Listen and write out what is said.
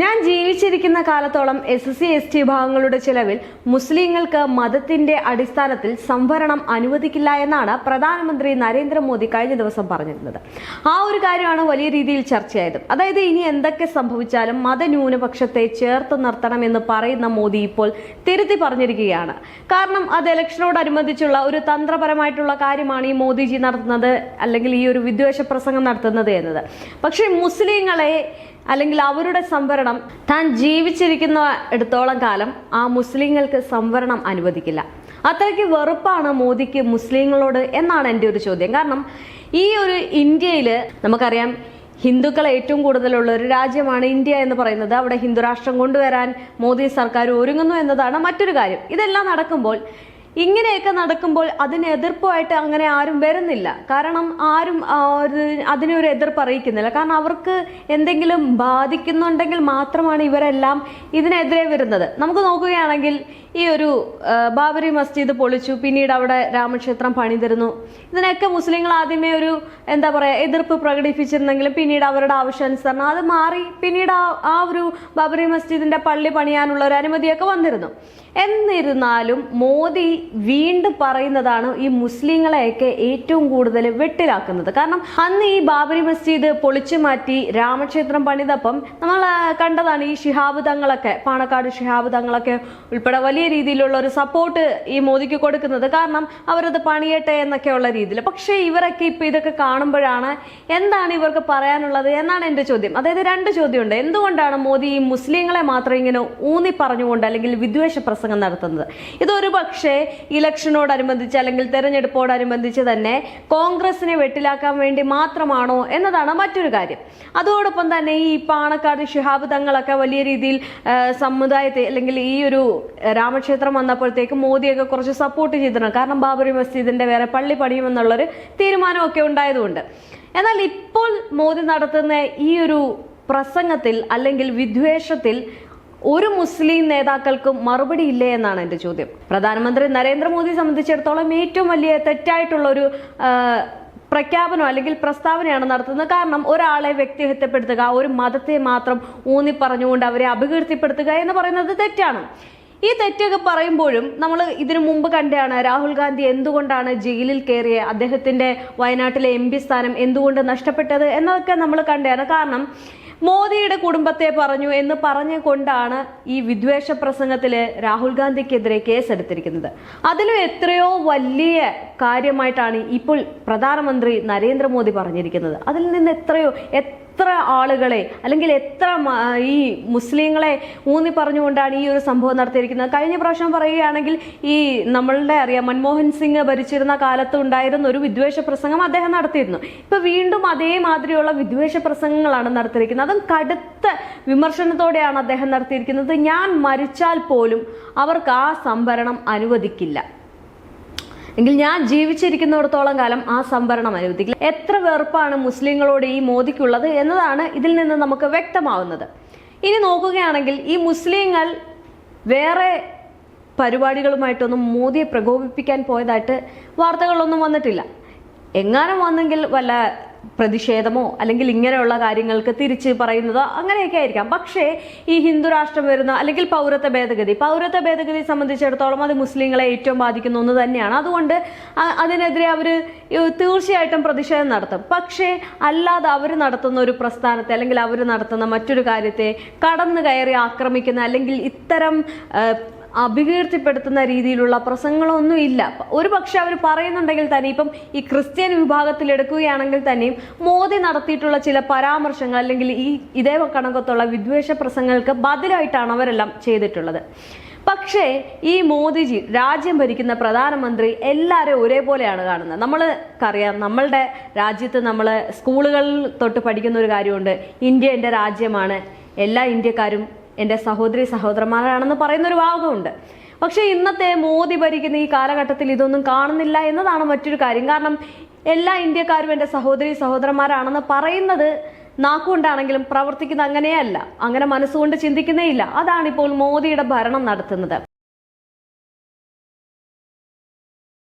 ഞാൻ ജീവിച്ചിരിക്കുന്ന കാലത്തോളം എസ് സി എസ് ടി വിഭാഗങ്ങളുടെ ചിലവിൽ മുസ്ലിങ്ങൾക്ക് മതത്തിന്റെ അടിസ്ഥാനത്തിൽ സംവരണം അനുവദിക്കില്ല എന്നാണ് പ്രധാനമന്ത്രി നരേന്ദ്രമോദി കഴിഞ്ഞ ദിവസം പറഞ്ഞിരുന്നത്. ആ ഒരു കാര്യമാണ് വലിയ രീതിയിൽ ചർച്ചയായത്. അതായത് ഇനി എന്തൊക്കെ സംഭവിച്ചാലും മതന്യൂനപക്ഷത്തെ ചേർത്ത് നിർത്തണം എന്ന് പറയുന്ന മോദി ഇപ്പോൾ തിരുത്തി പറഞ്ഞിരിക്കുകയാണ്. കാരണം അത് ഇലക്ഷനോടനുബന്ധിച്ചുള്ള ഒരു തന്ത്രപരമായിട്ടുള്ള കാര്യമാണ് ഈ മോദിജി നടത്തുന്നത് അല്ലെങ്കിൽ ഈ ഒരു വിദ്വേഷ പ്രസംഗം നടത്തുന്നത് എന്നത്. പക്ഷേ മുസ്ലിങ്ങളെ അല്ലെങ്കിൽ അവരുടെ സംവരണം താൻ ജീവിച്ചിരിക്കുന്ന എടുത്തോളം കാലം ആ മുസ്ലിങ്ങൾക്ക് സംവരണം അനുവദിക്കില്ല. അത്രയ്ക്ക് വെറുപ്പാണ് മോദിക്ക് മുസ്ലിങ്ങളോട് എന്നാണ് എന്റെ ഒരു ചോദ്യം. കാരണം ഈ ഒരു ഇന്ത്യയിൽ നമുക്കറിയാം ഹിന്ദുക്കൾ ഏറ്റവും കൂടുതലുള്ള ഒരു രാജ്യമാണ് ഇന്ത്യ എന്ന് പറയുന്നത്. അവിടെ ഹിന്ദുരാഷ്ട്രം കൊണ്ടുവരാൻ മോദി സർക്കാർ ഒരുങ്ങുന്നു എന്നതാണ് മറ്റൊരു കാര്യം. ഇതെല്ലാം നടക്കുമ്പോൾ ഇങ്ങനെയൊക്കെ നടക്കുമ്പോൾ അതിന് എതിർപ്പുമായിട്ട് അങ്ങനെ ആരും വരുന്നില്ല. കാരണം ആരും അതിനൊരു എതിർപ്പ് അറിയിക്കുന്നില്ല. കാരണം അവർക്ക് എന്തെങ്കിലും ബാധിക്കുന്നുണ്ടെങ്കിൽ മാത്രമാണ് ഇവരെല്ലാം ഇതിനെതിരെ വരുന്നത്. നമുക്ക് നോക്കുകയാണെങ്കിൽ ഈ ഒരു ബാബരി മസ്ജിദ് പൊളിച്ചു. പിന്നീട് അവിടെ രാമക്ഷേത്രം പണിതിരുന്നു. ഇതിനൊക്കെ മുസ്ലിങ്ങൾ ആദ്യമേ ഒരു എന്താ പറയുക എതിർപ്പ് പ്രകടിപ്പിച്ചിരുന്നെങ്കിലും പിന്നീട് അവരുടെ ആവശ്യാനുസരണം അത് മാറി പിന്നീട് ആ ഒരു ബാബരി മസ്ജിദിന്റെ പള്ളി പണിയാനുള്ള ഒരു അനുമതിയൊക്കെ വന്നിരുന്നു. എന്നിരുന്നാലും മോദി വീണ്ടും പറയുന്നതാണ് ഈ മുസ്ലിങ്ങളെയൊക്കെ ഏറ്റവും കൂടുതൽ വെട്ടിലാക്കുന്നത്. കാരണം അന്ന് ഈ ബാബരി മസ്ജിദ് പൊളിച്ചു മാറ്റി രാമക്ഷേത്രം പണിതപ്പം നമ്മൾ കണ്ടതാണ് ഈ ഷിഹാബ് തങ്ങളൊക്കെ പാണക്കാട് ഷിഹാബ് തങ്ങളൊക്കെ ഉൾപ്പെടെ വലിയ രീതിയിലുള്ള ഒരു സപ്പോർട്ട് ഈ മോദിക്ക് കൊടുക്കുന്നത്. കാരണം അവരത് പണിയട്ടെ എന്നൊക്കെയുള്ള രീതിയിൽ. പക്ഷേ ഇവരൊക്കെ ഇപ്പം ഇതൊക്കെ കാണുമ്പോഴാണ് എന്താണ് ഇവർക്ക് പറയാനുള്ളത് എന്നാണ് എന്റെ ചോദ്യം. അതായത് രണ്ട് ചോദ്യമുണ്ട്. എന്തുകൊണ്ടാണ് മോദി ഈ മുസ്ലിങ്ങളെ മാത്രം ഇങ്ങനെ ഊന്നി പറഞ്ഞുകൊണ്ട് അല്ലെങ്കിൽ വിദ്വേഷ പ്രസംഗം നടത്തുന്നത്? ഇതൊരു പക്ഷേ ഇലക്ഷനോടനുബന്ധിച്ച് അല്ലെങ്കിൽ തെരഞ്ഞെടുപ്പോടനുബന്ധിച്ച് തന്നെ കോൺഗ്രസിനെ വെട്ടിലാക്കാൻ വേണ്ടി മാത്രമാണോ എന്നതാണ് മറ്റൊരു കാര്യം. അതോടൊപ്പം തന്നെ ഈ പാണക്കാട് ഷിഹാബ് തങ്ങളൊക്കെ വലിയ രീതിയിൽ സമുദായത്തെ അല്ലെങ്കിൽ ഈ ഒരു രാമക്ഷേത്രം വന്നപ്പോഴത്തേക്ക് മോദിയൊക്കെ കുറച്ച് സപ്പോർട്ട് ചെയ്തിരുന്നു കാരണം ബാബറി മസ്ജിദിന്റെ വേറെ പള്ളി പണിയുമെന്നുള്ളൊരു തീരുമാനമൊക്കെ ഉണ്ടായതുകൊണ്ട്. എന്നാൽ ഇപ്പോൾ മോദി നടത്തുന്ന ഈ ഒരു പ്രസംഗത്തിൽ അല്ലെങ്കിൽ വിദ്വേഷത്തിൽ ഒരു മുസ്ലിം നേതാക്കൾക്കും മറുപടി ഇല്ലേ എന്നാണ് എന്റെ ചോദ്യം. പ്രധാനമന്ത്രി നരേന്ദ്രമോദി സംബന്ധിച്ചിടത്തോളം ഏറ്റവും വലിയ തെറ്റായിട്ടുള്ള ഒരു പ്രഖ്യാപനം അല്ലെങ്കിൽ പ്രസ്താവനയാണ് നടത്തുന്നത്. കാരണം ഒരാളെ വ്യക്തിഹത്യപ്പെടുത്തുക ഒരു മതത്തെ മാത്രം ഊന്നി പറഞ്ഞുകൊണ്ട് അവരെ അപകീർത്തിപ്പെടുത്തുക എന്ന് പറയുന്നത് തെറ്റാണ്. ഈ തെറ്റൊക്കെ പറയുമ്പോഴും നമ്മൾ ഇതിനു മുമ്പ് കണ്ടാണ് രാഹുൽ ഗാന്ധി എന്തുകൊണ്ടാണ് ജയിലിൽ കയറിയ അദ്ദേഹത്തിന്റെ വയനാട്ടിലെ എം സ്ഥാനം എന്തുകൊണ്ട് നഷ്ടപ്പെട്ടത് എന്നതൊക്കെ നമ്മൾ കണ്ടാണ് കാരണം മോദിയുടെ കുടുംബത്തെ പറഞ്ഞു എന്ന് പറഞ്ഞുകൊണ്ടാണ് ഈ വിദ്വേഷ പ്രസംഗത്തിൽ രാഹുൽ ഗാന്ധിക്കെതിരെ കേസെടുത്തിരിക്കുന്നത്. അതിലും എത്രയോ വലിയ കാര്യമായിട്ടാണ് ഇപ്പോൾ പ്രധാനമന്ത്രി നരേന്ദ്രമോദി പറഞ്ഞിരിക്കുന്നത്. അതിൽ നിന്ന് എത്രയോ എത്ര ആളുകളെ അല്ലെങ്കിൽ എത്ര ഈ മുസ്ലിങ്ങളെ ഊന്നി പറഞ്ഞുകൊണ്ടാണ് ഈ ഒരു സംഭവം നടത്തിയിരിക്കുന്നത്? കഴിഞ്ഞ പ്രാവശ്യം പറയുകയാണെങ്കിൽ ഈ നമ്മളുടെ അറിയാം മൻമോഹൻ സിംഗ് ഭരിച്ചിരുന്ന കാലത്ത് ഉണ്ടായിരുന്ന ഒരു വിദ്വേഷ പ്രസംഗം അദ്ദേഹം നടത്തിയിരുന്നു. ഇപ്പൊ വീണ്ടും അതേമാതിരിയുള്ള വിദ്വേഷ പ്രസംഗങ്ങളാണ് നടത്തിയിരിക്കുന്നത്. അതും കടുത്ത വിമർശനത്തോടെയാണ് അദ്ദേഹം നടത്തിയിരിക്കുന്നത്. ഞാൻ മരിച്ചാൽ പോലും അവർക്ക് ആ സംഭരണം അനുവദിക്കില്ല. എങ്കിൽ ഞാൻ ജീവിച്ചിരിക്കുന്നിടത്തോളം കാലം ആ സംവരണം അനുവദിക്കില്ല. എത്ര വെറുപ്പാണ് മുസ്ലിങ്ങളോട് ഈ മോദിക്കുള്ളത് എന്നതാണ് ഇതിൽ നിന്ന് നമുക്ക് വ്യക്തമാവുന്നത്. ഇനി നോക്കുകയാണെങ്കിൽ ഈ മുസ്ലിങ്ങൾ വേറെ പരിപാടികളുമായിട്ടൊന്നും മോദിയെ പ്രകോപിപ്പിക്കാൻ പോയതായിട്ട് വാർത്തകളൊന്നും വന്നിട്ടില്ല. എങ്ങാനും വന്നെങ്കിൽ വല്ല പ്രതിഷേധമോ അല്ലെങ്കിൽ ഇങ്ങനെയുള്ള കാര്യങ്ങൾക്ക് തിരിച്ച് പറയുന്നതോ അങ്ങനെയൊക്കെ ആയിരിക്കാം. പക്ഷേ ഈ ഹിന്ദു രാഷ്ട്രം വരുന്ന അല്ലെങ്കിൽ പൗരത്വ ഭേദഗതി പൗരത്വ ഭേദഗതി സംബന്ധിച്ചിടത്തോളം അത് മുസ്ലിങ്ങളെ ഏറ്റവും ബാധിക്കുന്ന ഒന്ന് തന്നെയാണ്. അതുകൊണ്ട് അതിനെതിരെ അവർ തീർച്ചയായിട്ടും പ്രതിഷേധം നടത്തും. പക്ഷേ അല്ലാതെ അവർ നടത്തുന്ന ഒരു പ്രസ്ഥാനത്തെ അല്ലെങ്കിൽ അവർ നടത്തുന്ന മറ്റൊരു കാര്യത്തെ കടന്നു കയറി ആക്രമിക്കുന്ന അല്ലെങ്കിൽ ഇത്തരം അപകീർത്തിപ്പെടുത്തുന്ന രീതിയിലുള്ള പ്രസംഗങ്ങളൊന്നും ഇല്ല. ഒരു പക്ഷെ അവർ പറയുന്നുണ്ടെങ്കിൽ തന്നെ ഇപ്പം ഈ ക്രിസ്ത്യൻ വിഭാഗത്തിൽ എടുക്കുകയാണെങ്കിൽ തന്നെയും മോദി നടത്തിയിട്ടുള്ള ചില പരാമർശങ്ങൾ അല്ലെങ്കിൽ ഈ ഇതേ കണക്കത്തുള്ള വിദ്വേഷ പ്രസംഗങ്ങൾക്ക് ബദലായിട്ടാണ് അവരെല്ലാം ചെയ്തിട്ടുള്ളത്. പക്ഷേ ഈ മോദിജി രാജ്യം ഭരിക്കുന്ന പ്രധാനമന്ത്രി എല്ലാവരും ഒരേപോലെയാണ് കാണുന്നത്. നമ്മൾക്കറിയാം നമ്മളുടെ രാജ്യത്ത് നമ്മൾ സ്കൂളുകളിൽ തൊട്ട് പഠിക്കുന്ന ഒരു കാര്യമുണ്ട്. ഇന്ത്യ എന്റെ രാജ്യമാണ്. എല്ലാ ഇന്ത്യക്കാരും എന്റെ സഹോദരി സഹോദരന്മാരാണെന്ന് പറയുന്ന ഒരു ഭാഗമുണ്ട് പക്ഷേ ഇന്നത്തെ മോദി ഭരിക്കുന്ന ഈ കാലഘട്ടത്തിൽ ഇതൊന്നും കാണുന്നില്ല എന്നതാണ് മറ്റൊരു കാര്യം. കാരണം എല്ലാ ഇന്ത്യക്കാരും എന്റെ സഹോദരി സഹോദരന്മാരാണെന്ന് പറയുന്നത് നാക്കുകൊണ്ടാണെങ്കിലും പ്രവർത്തിക്കുന്ന അങ്ങനെയല്ല. അങ്ങനെ മനസ്സുകൊണ്ട് ചിന്തിക്കുന്നേയില്ല അതാണിപ്പോൾ മോദിയുടെ ഭരണം നടത്തുന്നത്.